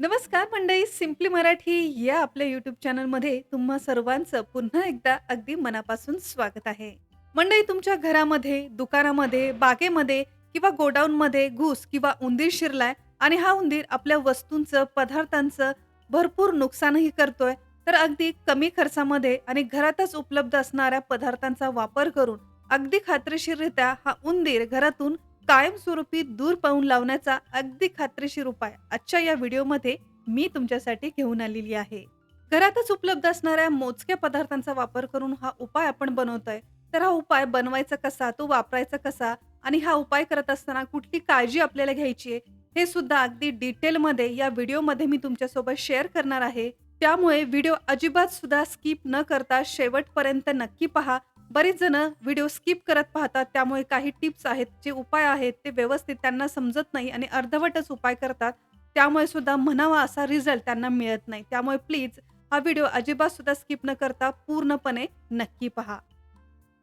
नमस्कार मंडळी सिम्पली मराठी या आपल्या यूट्यूब चॅनलमध्ये तुम्हा सर्वांचं पुन्हा एकदा अगदी मनापासून स्वागत आहे. मंडळी तुमच्या घरामध्ये दुकानामध्ये बागेमध्ये किंवा गोडाऊनमध्ये घुस किंवा उंदीर शिरलाय आणि हा उंदीर आपल्या वस्तूंचं पदार्थांचं भरपूर नुकसानही करतोय तर अगदी कमी खर्चामध्ये आणि घरातच उपलब्ध असणाऱ्या पदार्थांचा वापर करून अगदी खात्रीशीररित्या हा उंदीर घरातून कायमस्वरूपी दूर पाहून लावण्याचा अगदी खात्रीशीर उपाय आजच्या या व्हिडिओमध्ये मी तुमच्यासाठी घेऊन आलेली आहे. घरातच उपलब्ध असणाऱ्या मोजक्या पदार्थांचा वापर करून हा उपाय आपण बनवतोय. तर हा उपाय बनवायचा कसा तो वापरायचा कसा आणि हा उपाय करत असताना कुठली काळजी आपल्याला घ्यायची आहे हे सुद्धा अगदी डिटेलमध्ये या व्हिडिओमध्ये मी तुमच्यासोबत शेअर करणार आहे. त्यामुळे व्हिडिओ अजिबात सुद्धा स्किप न करता शेवटपर्यंत नक्की पहा. बरेच जण व्हिडिओ स्किप करत पाहतात त्यामुळे काही टिप्स आहेत जे उपाय आहेत ते व्यवस्थित त्यांना समजत नाही आणि अर्धवटच उपाय करतात. त्यामुळे सुद्धा म्हणावा असा रिझल्ट त्यांना मिळत नाही. त्यामुळे प्लीज हा व्हिडिओ अजिबात सुद्धा स्किप न करता पूर्णपणे नक्की पहा.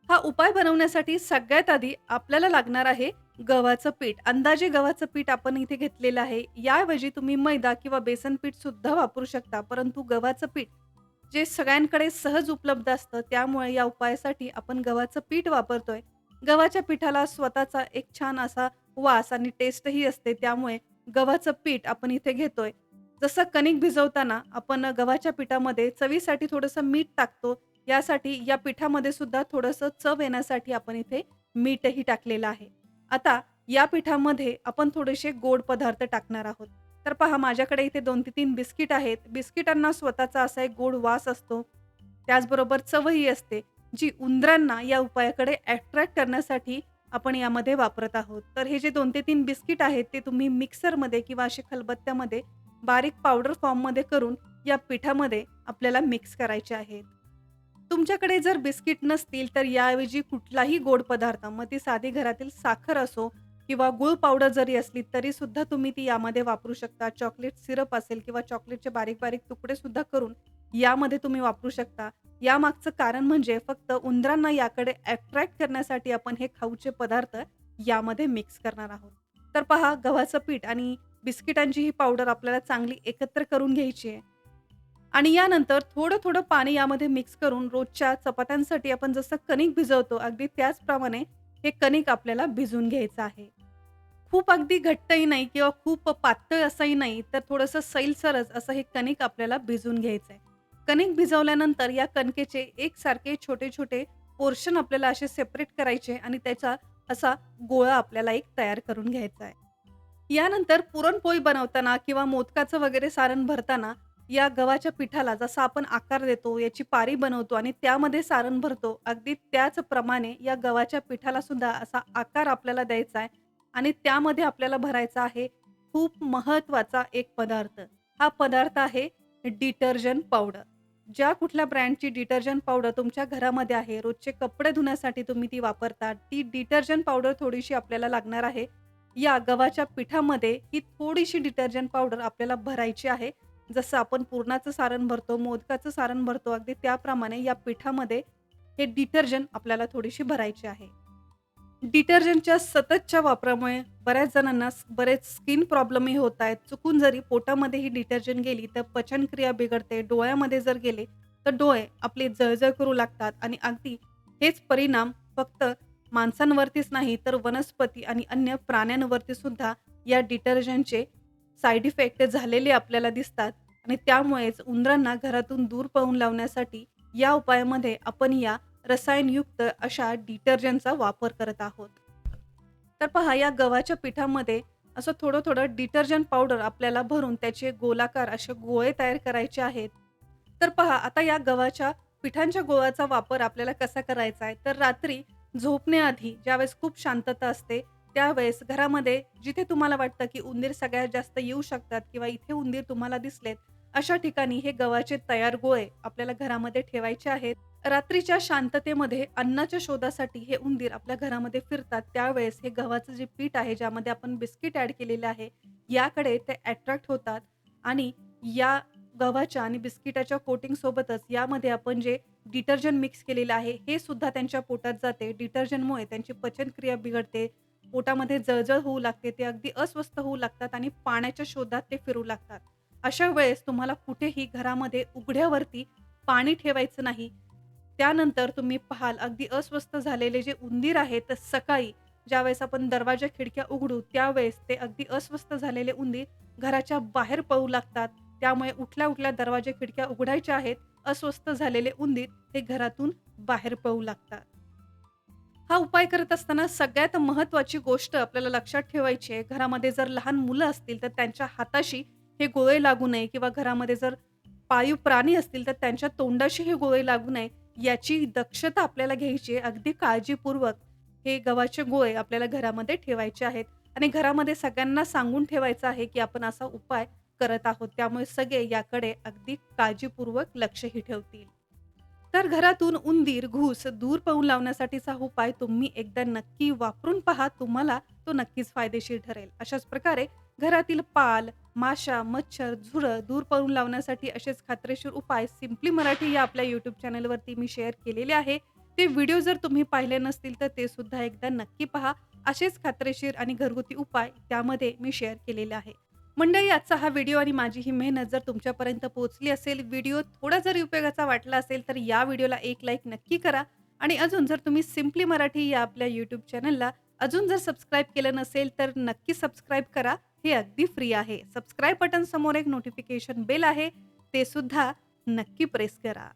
हा उपाय बनवण्यासाठी सगळ्यात आधी आपल्याला लागणार आहे गव्हाचं पीठ. अंदाजे गव्हाचं पीठ आपण इथे घेतलेलं आहे. याऐवजी तुम्ही मैदा किंवा बेसन पीठ सुद्धा वापरू शकता परंतु गव्हाचं पीठ जे सगळ्यांकडे सहज उपलब्ध असतं त्यामुळे या उपायासाठी आपण गव्हाचं पीठ वापरतोय. गव्हाच्या पिठाला स्वतःचा एक छान असा वास आणि टेस्टही असते त्यामुळे गव्हाचं पीठ आपण इथे घेतोय. जसं कणिक भिजवताना आपण गव्हाच्या पिठामध्ये चवीसाठी थोडंसं मीठ टाकतो यासाठी या पिठामध्ये सुद्धा थोडंसं चव येण्यासाठी आपण इथे मीठही टाकलेलं आहे. आता या पिठामध्ये आपण थोडेसे गोड पदार्थ टाकणार आहोत. तर पहा माझ्याकडे इथे दोन ते तीन बिस्किट आहेत. बिस्किटांना स्वतःचा असा एक गोड वास असतो. त्याचबरोबर चवही असते जी उंदरांना या उपायाकडे अट्रॅक्ट करण्यासाठी आपण यामध्ये वापरत आहोत. तर हे जे दोन ते तीन बिस्किट आहेत ते तुम्ही मिक्सरमध्ये किंवा असे खलबत्त्यामध्ये बारीक पावडर फॉर्ममध्ये करून या पिठामध्ये आपल्याला मिक्स करायचे आहेत. तुमच्याकडे जर बिस्किट नसतील तर याऐवजी कुठलाही गोड पदार्थ मग ती साधी घरातील साखर असो किंवा गुळ पावडर जरी असली तरी सुद्धा तुम्ही ती यामध्ये वापरू शकता. चॉकलेट सिरप असेल किंवा चॉकलेटचे बारीक बारीक तुकडे सुद्धा करून यामध्ये तुम्ही वापरू शकता. यामागचं कारण म्हणजे फक्त उंदरांना याकडे अट्रॅक्ट करण्यासाठी आपण हे खाऊचे पदार्थ यामध्ये मिक्स करणार आहोत. तर पहा गव्हाचं पीठ आणि बिस्किटांची ही पावडर आपल्याला चांगली एकत्र करून घ्यायची आहे. आणि यानंतर थोडं थोडं पाणी यामध्ये मिक्स करून रोजच्या चपात्यांसाठी आपण जसं कणिक भिजवतो अगदी त्याचप्रमाणे हे कणिक आपल्याला भिजून घ्यायचं आहे. खूप अगदी घट्टही नाही किंवा खूप पातळ असंही नाही तर थोडंसं सैलसरच असं हे कणिक आपल्याला भिजून घ्यायचं आहे कणिक भिजवल्यानंतर या कणकेचे एकसारखे छोटे छोटे पोर्शन आपल्याला असे सेपरेट करायचे आणि त्याचा असा गोळा आपल्याला एक तयार करून घ्यायचा आहे यानंतर पुरणपोळी बनवताना किंवा मोदकाचं वगैरे सारण भरताना या गव्हाच्या पिठाला जसा आपण आकार देतो याची पारी बनवतो आणि त्यामध्ये सारण भरतो अगदी त्याचप्रमाणे या गव्हाच्या पिठाला सुद्धा असा आकार आपल्याला द्यायचा आहे आणि त्यामध्ये आपल्याला भरायचा आहे खूप महत्त्वाचा एक पदार्थ. हा पदार्थ आहे डिटर्जंट पावडर. ज्या कुठल्या ब्रँडची डिटर्जंट पावडर तुमच्या घरामध्ये आहे रोजचे कपडे धुण्यासाठी तुम्ही ती वापरता ती डिटर्जंट पावडर थोडीशी आपल्याला लागणार आहे. या गव्हाच्या पिठामध्ये ही थोडीशी डिटर्जंट पावडर आपल्याला भरायची आहे. जसं आपण पुरणाचं सारण भरतो मोदकाचं सारण भरतो अगदी त्याप्रमाणे या पिठामध्ये हे डिटर्जंट आपल्याला थोडीशी भरायची आहे. डिटर्जंटच्या सततच्या वापरामुळे बऱ्याच जणांना स- बरेच स्किन प्रॉब्लेमही होत आहेत. चुकून जरी पोटामध्ये ही डिटर्जंट गेली तर पचनक्रिया बिघडते. डोळ्यामध्ये जर गेले तर डोळे आपले जळजळ करू लागतात आणि अगदी हेच परिणाम फक्त माणसांवरतीच नाही तर वनस्पती आणि अन्य प्राण्यांवरती सुद्धा या डिटर्जंटचे साईड इफेक्ट झालेले आपल्याला दिसतात. आणि त्यामुळेच उंदरांना घरातून दूर पळून लावण्यासाठी या उपायामध्ये आपण या रसायनयुक्त अशा डिटर्जंटचा वापर करत आहोत. तर पहा या गव्हाच्या पिठामध्ये असं थोडं थोडं डिटर्जंट पावडर आपल्याला भरून त्याचे गोलाकार असे गोळे तयार करायचे आहेत. तर पहा आता या गव्हाच्या पिठांच्या गोळाचा वापर आपल्याला कसा करायचा आहे? तर रात्री झोपण्याआधी ज्यावेळेस खूप शांतता असते त्यावेळेस घरामध्ये जिथे तुम्हाला वाटतं की उंदीर सगळ्यात जास्त येऊ शकतात किंवा इथे उंदीर तुम्हाला दिसलेत अशा ठिकाणी हे गव्हाचे तयार गोळे आपल्याला घरामध्ये ठेवायचे आहेत. रात्रीच्या शांततेमध्ये अन्नाच्या शोधासाठी हे उंदीर आपल्या घरामध्ये फिरतात. त्यावेळेस हे गव्हाचं जे पीठ आहे ज्यामध्ये आपण बिस्किट ऍड केलेलं आहे याकडे ते अट्रॅक्ट होतात. आणि या गव्हाच्या आणि बिस्किटाच्या कोटिंग सोबतच यामध्ये आपण जे डिटर्जंट मिक्स केलेलं आहे हे सुद्धा त्यांच्या पोटात जाते. डिटर्जंटमुळे त्यांची पचनक्रिया बिघडते. पोटामध्ये जळजळ होऊ लागते ते अगदी अस्वस्थ होऊ लागतात आणि पाण्याच्या शोधात ते फिरू लागतात. अशा वेळेस तुम्हाला कुठेही घरामध्ये उघड्यावरती पाणी ठेवायचं नाही. त्यानंतर तुम्ही पाहाल अगदी अस्वस्थ झालेले जे उंदीर आहेत, तर सकाळी ज्यावेळेस आपण दरवाजा खिडक्या उघडू, त्यावेळेस ते अगदी अस्वस्थ झालेले उंदीर घराच्या बाहेर पळू लागतात. त्यामुळे उठल्या-उठल्या दरवाजा खिडक्या उघडायच्या आहेत. अस्वस्थ झालेले उंदीर हे घरातून बाहेर पळू लागतात. हा उपाय करत असताना सगळ्यात महत्वाची गोष्ट आपल्याला लक्षात ठेवायची आहे, घरामध्ये जर लहान मुलं असतील, तर त्यांच्या हाताशी हे गोळे लागू नये किंवा घरामध्ये जर पाळीव प्राणी असतील, तर त्यांच्या तोंडाशी हे गोळे लागू नये, याची दक्षता आपल्याला घ्यायची आहे. अगदी काळजीपूर्वक हे गव्हाचे गोळे आपल्याला घरामध्ये ठेवायचे आहेत आणि घरामध्ये सगळ्यांना सांगून ठेवायचं आहे, की आपण असा उपाय करत आहोत. त्यामुळे सगळे याकडे अगदी काळजीपूर्वक लक्षही ठेवतील. तर घरातून उंदीर, घूस दूर पळून लावण्यासाठीचा उपाय तुम्ही एकदा नक्की वापरून पहा. तुम्हाला तो नक्कीच फायदेशीर ठरेल. अशाच प्रकारे घरातील पाल, माशा, मच्छर, झुरळ दूर पळून लावण्यासाठी असेच खात्रीशीर उपाय सिम्पली मराठी या आपल्या यूट्यूब चॅनलवरती मी शेअर केलेले आहे. ते व्हिडिओ जर तुम्ही पाहिले नसतील, तर ते सुद्धा एकदा नक्की पहा. असेच खात्रीशीर आणि घरगुती उपाय त्यामध्ये मी शेअर केलेले आहे. मंडळी आजचा हा व्हिडिओ आणि माझी ही मेहनत जर तुमच्यापर्यंत पोहोचली असेल, व्हिडिओ थोडा जरी उपयोगाचा वाटला असेल, तर या व्हिडिओला एक लाईक नक्की करा आणि अजून जर तुम्ही सिम्पली मराठी या आपल्या यूट्यूब चॅनलला अजून जर सबस्क्राईब केलं नसेल, तर नक्की सबस्क्राईब करा. हे अगदी फ्री आहे. सबस्क्राईब बटन समोर एक नोटिफिकेशन बेल आहे, ते सुद्धा नक्की प्रेस करा.